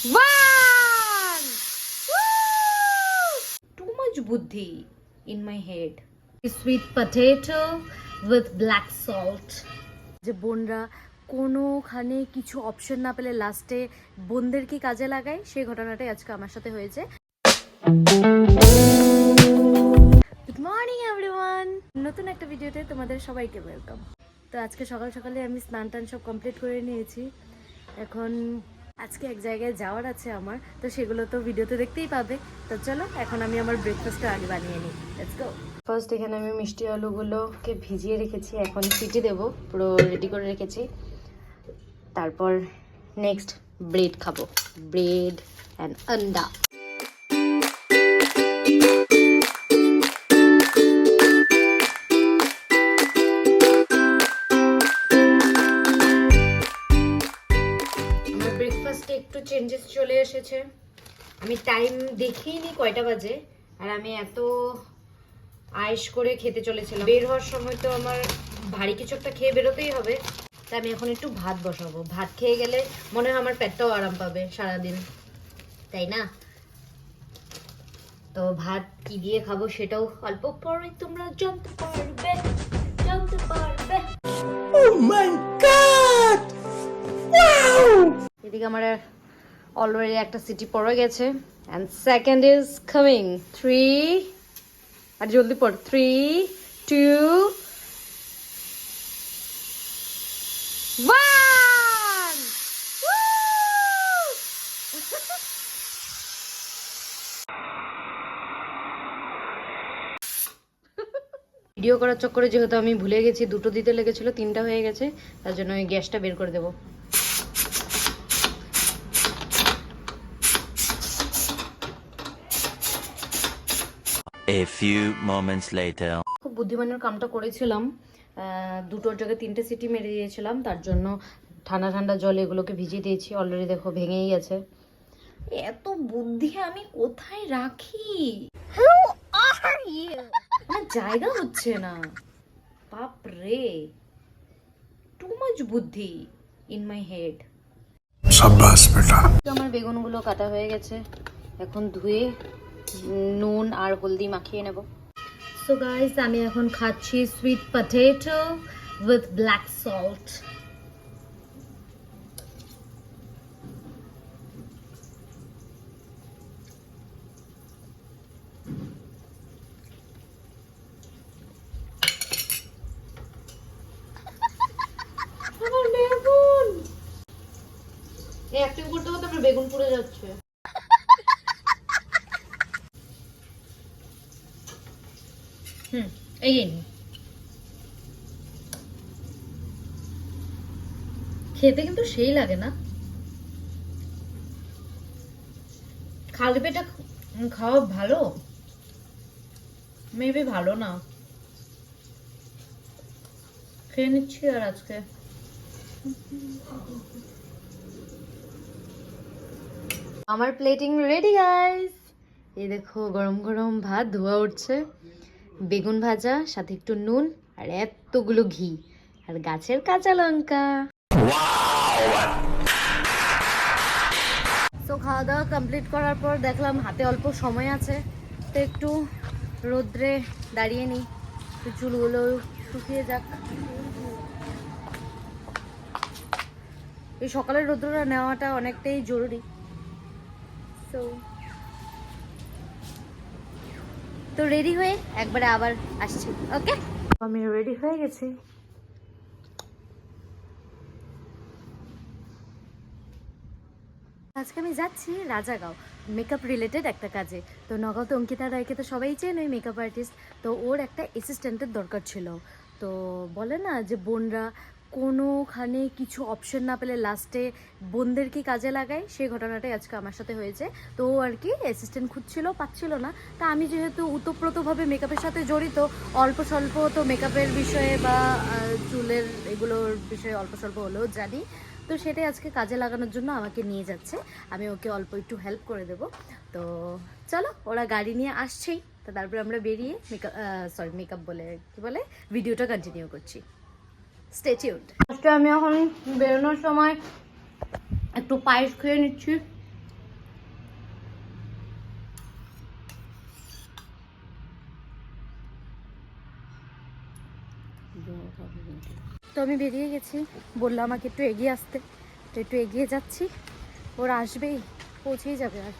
One! Woo! Too much buddhi in my head. Sweet potato with black salt. যে বোনরা কোনোখানে কিছু option না পেলে লাস্টে বোনদেরকে কাজে লাগায় সেই ঘটনাটাই আজকে আমার সাথে হয়েছে গুড মর্নিং এভরিওয়ান নতুন একটা ভিডিওতে তোমাদের সবাইকে ওয়েলকাম তো আজকে সকাল সকালে আমি স্নান টান সব কমপ্লিট করে নিয়েছি এখন আজকে এক জায়গায় যাওয়ার আছে আমার, তো সেগুলো তো ভিডিওতে দেখতেই পাবে। তো চলো, এখন আমি আমার ব্রেকফাস্টটা আগে বানিয়ে নিই। লেটস গো ফার্স্ট এখানে আমি মিষ্টি আলুগুলোকে ভিজিয়ে রেখেছি, এখন সিটি দেব, পুরো রেডি করে রেখেছি। তারপর নেক্সট ব্রেড খাব ব্রেড অ্যান্ড আন্ডা চেঞ্জেস চলে এসেছে। আমি টাইম দেখিনি কয়টা বাজে আর আমি এত আয়েস করে খেতে চলেছিলাম। বের হওয়ার সময় তো আমার ভারী কিছু একটা খেয়ে বেরোতেই হবে। তাই আমি এখন একটু ভাত বসাবো। ভাত খেয়ে গেলে মনে হয় আমার পেটটাও আরাম পাবে সারাদিন। তাই না? তো ভাত কি দিয়ে খাব সেটাও অল্প পরে তোমরা জানতে পারবে। জানতে পারবে। ও মাই গড ওয়াও এদিকে আমার অলরেডি একটা সিটি পড়ে গেছে। And second is coming three আর জলদি পড়। থ্রি টু ভিডিও করার চক্করে যেহেতু আমি ভুলে গেছি, দুটো দিতে লেগেছিল, তিনটা হয়ে গেছে, তার জন্য ওই গ্যাসটা বের করে দেবো। A few moments later. খুব বুদ্ধিমানের কামটা করেছিলাম। দুটোর জায়গায় তিনটে সিটি মেরে দিয়েছিলাম। তার জন্য ঠান্ডা ঠান্ডা জল এগুলোকে ভিজিয়ে দিয়েছি। অলরেডি দেখো ভেঙেই গেছে এত বুদ্ধি আমি কোথায় রাখি? জায়গা হচ্ছে না। বাপ রে টু মাচ বুদ্ধি ইন মাই হেড সাব্বাস বেটা। আমার বেগুনগুলো কাটা হয়ে গেছে। এখন ধুয়ে নুন আর হলদি মাখিয়ে নেব। সো গাইস আমি এখন খাচ্ছি sweet potato with black salt বেগুন। অ্যাক্টিং করতে করতে আমার বেগুন পুড়ে যাচ্ছে। হুম, এই। খেতে কিন্তু সেই লাগে না। খালি পেটে খাওয়া ভালো? মেবি ভালো না। খেয়ে নিচ্ছি আর আজকে। আমার প্লেটিং রেডি গাইস এই দেখো, গরম গরম ভাত ধোয়া উঠছে। বেগুন ভাজা, সাথে একটু নুন আর এতগুলো ঘি আর গাছের কাঁচা লঙ্কা। তো খাওয়া দাওয়া কমপ্লিট করার পর দেখলাম হাতে অল্প সময় আছে। তো একটু রোদ্রে দাঁড়িয়ে নিই। চুলগুলো শুকিয়ে যাক। এই সকালের রোদ্রটা নেওয়াটা অনেকটাই জরুরি। তো তো রেডি হয়ে একবারে আবার আসছি ওকে আমি রেডি হয়ে গেছি। আজকে আমি যাচ্ছি রাজাগাঁও মেকআপ রিলেটেড একটা কাজে। তো নগাঁওতে অঙ্কিতা রায়কে তো সবাই চেন ওই মেকআপ আর্টিস্ট তো ওর একটা অ্যাসিস্ট্যান্টের দরকার ছিল। তো বলে না যে বোনরা কোনোখানে কিছু অপশন না পেলে লাস্টে বোনদেরকে কাজে লাগায়। সেই ঘটনাটাই আজকে আমার সাথে হয়েছে। তো আর কি অ্যাসিস্ট্যান্ট খুঁজছিল, পাচ্ছিল না। তা আমি যেহেতু উতপ্রোতভাবে মেকআপের সাথে জড়িত, অল্প স্বল্প তো মেকআপের বিষয়ে বা চুলের এগুলোর বিষয়ে অল্প স্বল্প হলেও জানি। তো সেটাই আজকে কাজে লাগানোর জন্য আমাকে নিয়ে যাচ্ছে। আমি ওকে অল্প একটু হেল্প করে দেব। তো চলো, ওরা গাড়ি নিয়ে আসছেই। তো তারপরে আমরা বেরিয়ে মেকআপ সরি মেকআপ বলে, কি বলে? ভিডিওটা কন্টিনিউ করছি। স্টেচিউড ফার্স্টে আমি এখন বেরোনোর সময় একটু পায়েস খেয়ে নিচ্ছি। তো আমি বেরিয়ে গেছি। বলল আমাকে একটু এগিয়ে আসতে। তো একটু এগিয়ে যাচ্ছি। ওরা আসবেই, পৌঁছেই যাবে আর।